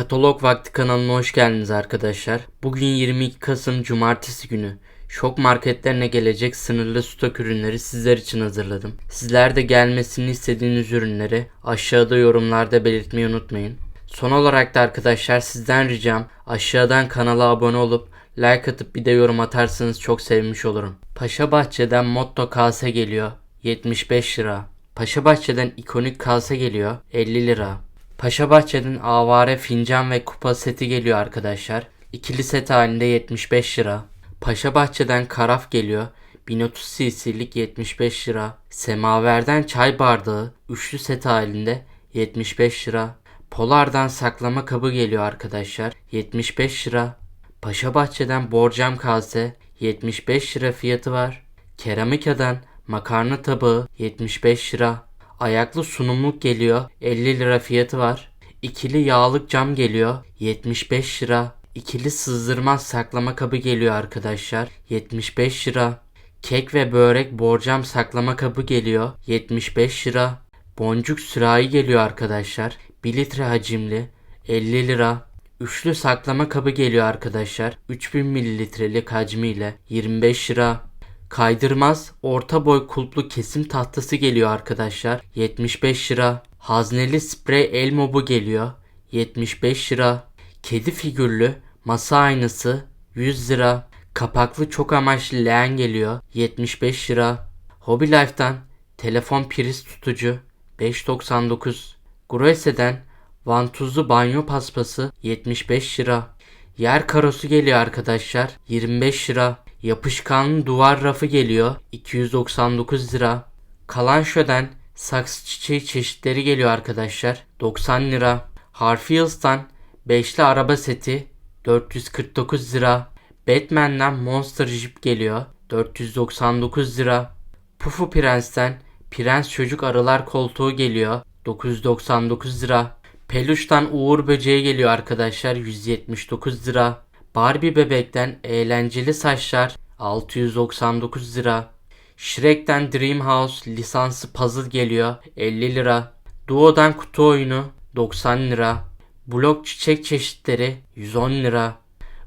Katalog Vakti kanalına hoş geldiniz arkadaşlar. Bugün 22 Kasım Cumartesi günü. Şok marketlerine gelecek sınırlı stok ürünleri sizler için hazırladım. Sizler de gelmesini istediğiniz ürünleri aşağıda yorumlarda belirtmeyi unutmayın. Son olarak da arkadaşlar sizden ricam aşağıdan kanala abone olup like atıp bir de yorum atarsanız çok sevmiş olurum. Paşa Bahçe'den Motto kase geliyor 75 lira. Paşa Bahçe'den ikonik kase geliyor 50 lira. Paşa Bahçe'den avare fincan ve kupa seti geliyor arkadaşlar. İkili set halinde 75 lira. Paşa Bahçe'den karaf geliyor. 1030 cc'lik 75 lira. Semaver'den çay bardağı üçlü set halinde 75 lira. Polar'dan saklama kabı geliyor arkadaşlar. 75 lira. Paşa Bahçe'den borcam kase 75 lira fiyatı var. Keramika'dan makarna tabağı 75 lira. Ayaklı sunumluk geliyor 50 lira fiyatı var. İkili yağlık cam geliyor 75 lira. İkili sızdırmaz saklama kabı geliyor arkadaşlar 75 lira. Kek ve börek borcam saklama kabı geliyor 75 lira. Boncuk sürahi geliyor arkadaşlar 1 litre hacimli 50 lira. Üçlü saklama kabı geliyor arkadaşlar 3000 mililitrelik hacmiyle 25 lira. Kaydırmaz orta boy kulplu kesim tahtası geliyor arkadaşlar. 75 lira. Hazneli sprey el mobu geliyor. 75 lira. Kedi figürlü masa aynası 100 lira. Kapaklı çok amaçlı leğen geliyor. 75 lira. Hobby Life'dan telefon priz tutucu 5.99. Gruese'den vantuzlu banyo paspası 75 lira. Yer karosu geliyor arkadaşlar 25 lira. Yapışkanlı duvar rafı geliyor 299 lira. Kalanşö'den saksı çiçeği çeşitleri geliyor arkadaşlar 90 lira. Harfield'dan beşli araba seti 449 lira. Batman'den Monster Jeep geliyor 499 lira. Pufu Prens'ten Prens Çocuk Arılar Koltuğu geliyor 999 lira. Peluş'tan Uğur Böceği geliyor arkadaşlar 179 lira. Barbie bebekten eğlenceli saçlar 699 lira. Shrek'ten Dreamhouse lisanslı puzzle geliyor 50 lira. Duo'dan kutu oyunu 90 lira. Blok çiçek çeşitleri 110 lira.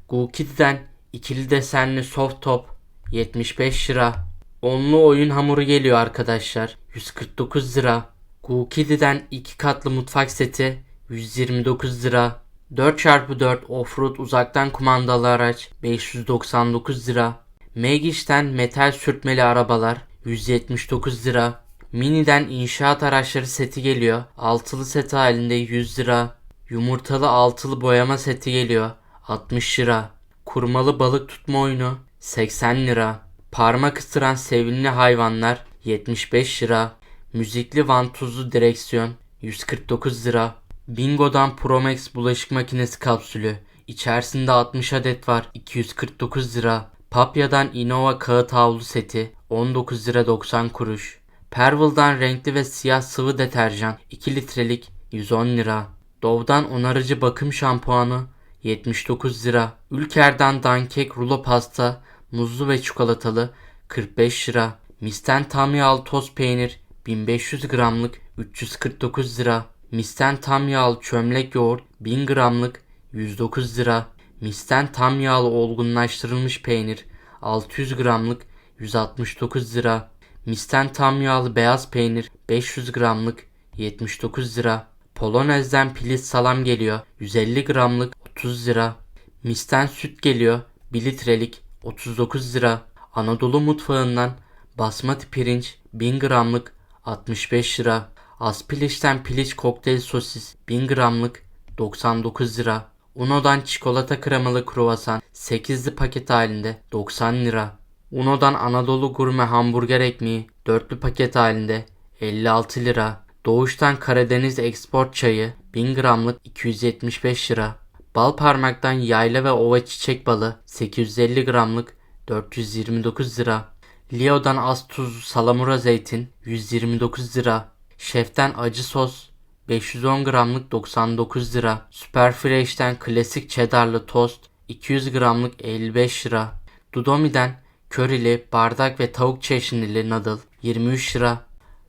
Gookid'den ikili desenli soft top 75 lira. Onlu oyun hamuru geliyor arkadaşlar 149 lira. Gookidi'den iki katlı mutfak seti 129 lira. 4x4 offroad uzaktan kumandalı araç 599 lira. Megish'ten metal sürtmeli arabalar 179 lira. Mini'den inşaat araçları seti geliyor. Altılı set halinde 100 lira. Yumurtalı altılı boyama seti geliyor. 60 lira. Kurmalı balık tutma oyunu 80 lira. Parmak ısıran sevimli hayvanlar 75 lira. Müzikli vantuzlu direksiyon 149 lira. Bingo'dan Promax bulaşık makinesi kapsülü. İçerisinde 60 adet var. 249 lira. Papya'dan Innova kağıt havlu seti. 19 lira 90 kuruş. Pervil'dan renkli ve siyah sıvı deterjan 2 litrelik 110 lira. Dove'dan onarıcı bakım şampuanı 79 lira. Ülker'den dankek rulo pasta muzlu ve çikolatalı 45 lira. Misten tam yağlı toz peynir 1500 gramlık 349 lira. Misten tam yağlı çömlek yoğurt 1000 gramlık 109 lira. Misten tam yağlı olgunlaştırılmış peynir 600 gramlık 169 lira. Misten tam yağlı beyaz peynir 500 gramlık 79 lira. Polonez'den piliç salam geliyor 150 gramlık 30 lira. Misten süt geliyor 1 litrelik 39 lira. Anadolu mutfağından basmati pirinç 1000 gramlık 65 lira. Aspiliş'ten piliç kokteyl sosis 1000 gramlık 99 lira. Uno'dan çikolata kremalı kruvasan 8'li paket halinde 90 lira. Uno'dan Anadolu gurme hamburger ekmeği 4'lü paket halinde 56 lira. Doğuştan Karadeniz export çayı 1000 gramlık 275 lira. Bal parmaktan yayla ve ova çiçek balı 850 gramlık 429 lira. Leo'dan az tuzlu salamura zeytin 129 lira. Şeften acı sos 510 gramlık 99 lira. Super Fresh'ten klasik cheddarlı tost 200 gramlık 55 lira. Dudomi'den körili, bardak ve tavuk çeşnili noodle 23 lira.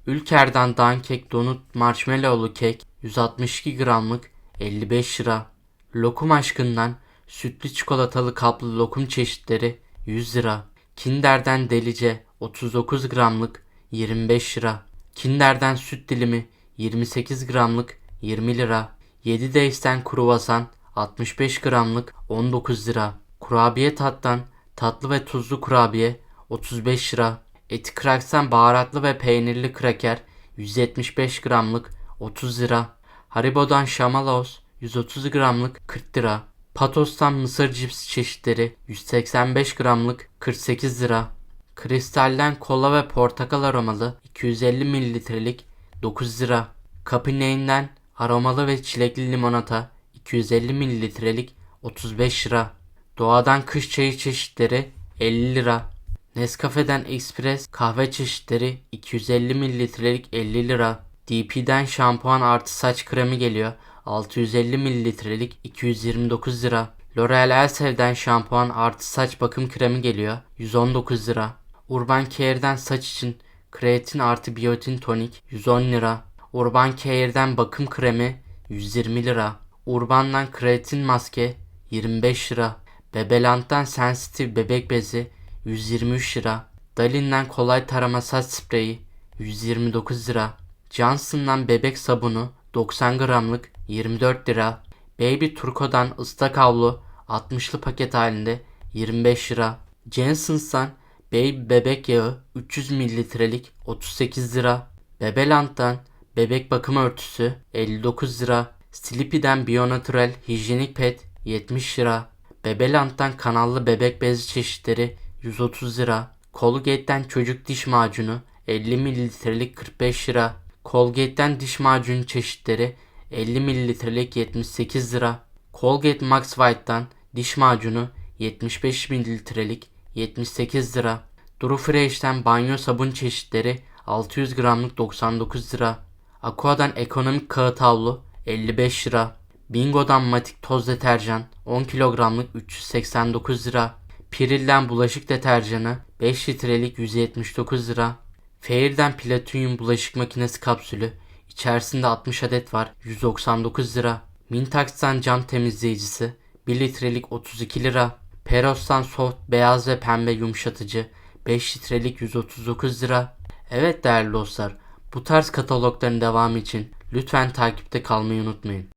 Ülker'den dankek donut marshmallowlu kek 162 gramlık 55 lira. Lokum aşkından sütlü çikolatalı kaplı lokum çeşitleri 100 lira. Kinder'den delice 39 gramlık 25 lira. Kinder'den süt dilimi 28 gramlık 20 lira. 7 Days'ten kruvasan 65 gramlık 19 lira. Kurabiye tattan tatlı ve tuzlu kurabiye 35 lira. Eti Cracks'ten baharatlı ve peynirli kraker 175 gramlık 30 lira. Haribo'dan Şamalos 130 gramlık 40 lira. Patos'tan mısır cips çeşitleri 185 gramlık 48 lira. Kristal'den kola ve portakal aromalı 250 mililitrelik 9 lira. Capine'den aromalı ve çilekli limonata 250 mililitrelik 35 lira. Doğadan kış çayı çeşitleri 50 lira. Nescafe'den Express kahve çeşitleri 250 mililitrelik 50 lira. DP'den şampuan artı saç kremi geliyor 650 mililitrelik 229 lira. L'Oreal Elsev'den şampuan artı saç bakım kremi geliyor 119 lira. Urban Care'den saç için kreatin artı biyotin tonik 110 lira. Urban Care'den bakım kremi 120 lira. Urban'dan kreatin maske 25 lira. Bebeland'dan sensitif bebek bezi 123 lira. Dalin'den kolay tarama saç spreyi 129 lira. Johnson'dan bebek sabunu 90 gramlık 24 lira. Baby Turco'dan ıslak havlu 60'lı paket halinde 25 lira. Jensen's'tan Baby bebek yağı 300 mililitrelik 38 lira. Bebeland'dan bebek bakım örtüsü 59 lira. Sleepy'den Bionatural hijyenik pet 70 lira. Bebeland'dan kanallı bebek bezi çeşitleri 130 lira. Colgate'den çocuk diş macunu 50 mililitrelik 45 lira. Colgate'den diş macunu çeşitleri 50 mililitrelik 78 lira. Colgate Max White'dan diş macunu 75 mililitrelik 78 lira. Duru Fresh'ten banyo sabun çeşitleri 600 gramlık 99 lira. Aqua'dan ekonomik kağıt havlu 55 lira. Bingo'dan matik toz deterjan 10 kilogramlık 389 lira. Piril'den bulaşık deterjanı 5 litrelik 179 lira. Fair'den platinyum bulaşık makinesi kapsülü içerisinde 60 adet var 199 lira. Mintax'tan cam temizleyicisi 1 litrelik 32 lira. Peros'tan soft beyaz ve pembe yumuşatıcı 5 litrelik 139 lira. Evet değerli dostlar bu tarz katalogların devamı için lütfen takipte kalmayı unutmayın.